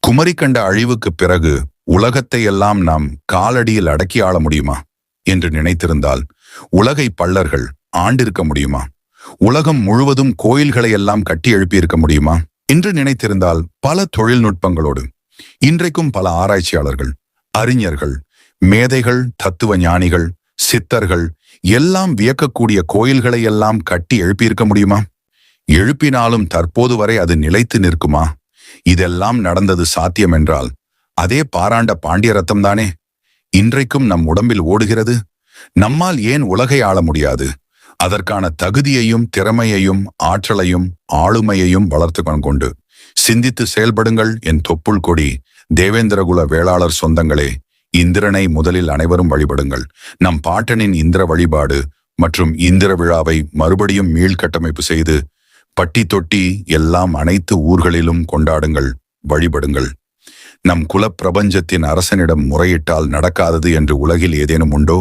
குமரி கண்ட அழிவுக்குப் பிறகு உலகத்தை எல்லாம் நாம் காலடியில் அடக்கி ஆள முடியுமா? என்று நினைத்திருந்தால் உலகை பள்ளர்கள் ஆண்டிருக்க முடியுமா? உலகம் முழுவதும் கோயில்களை எல்லாம் கட்டி எழுப்பியிருக்க முடியுமா? என்று நினைத்திருந்தால் பல தொழில்நுட்பங்களோடு இன்றைக்கும் பல ஆராய்ச்சியாளர்கள் அறிஞர்கள் மேதைகள் தத்துவ ஞானிகள் சித்தர்கள் எல்லாம் வியக்கக்கூடிய கோயில்களை எல்லாம் கட்டி எழுப்பியிருக்க முடியுமா? எழுப்பினாலும் தற்போது வரை அது நிலைத்து நிற்குமா? இதெல்லாம் நடந்தது சாத்தியம் என்றால் அதே பாராண்ட பாண்டிய ரத்தம் தானே இன்றைக்கும் நம் உடம்பில் ஓடுகிறது. நம்மால் ஏன் உலகை ஆள முடியாது? அதற்கான தகுதியையும் திறமையையும் ஆற்றலையும் ஆளுமையையும் வளர்த்து கொண்டு சிந்தித்து செயல்படுங்கள் என் தொப்புள் கொடி. தேவேந்திரகுல வேளாளர் சொந்தங்களே இந்திரனை முதலில் அனைவரும் வழிபடுங்கள். நம் பாட்டனின் இந்திர வழிபாடு மற்றும் இந்திர விழாவை மறுபடியும் மீள்கட்டமைப்பு செய்து பட்டி தொட்டி எல்லாம் அனைத்து ஊர்களிலும் கொண்டாடுங்கள் வழிபடுங்கள். நம் குலப்பிரபஞ்சத்தின் அரசனிடம் முறையிட்டால் நடக்காதது என்று உலகில் ஏதேனும் உண்டோ?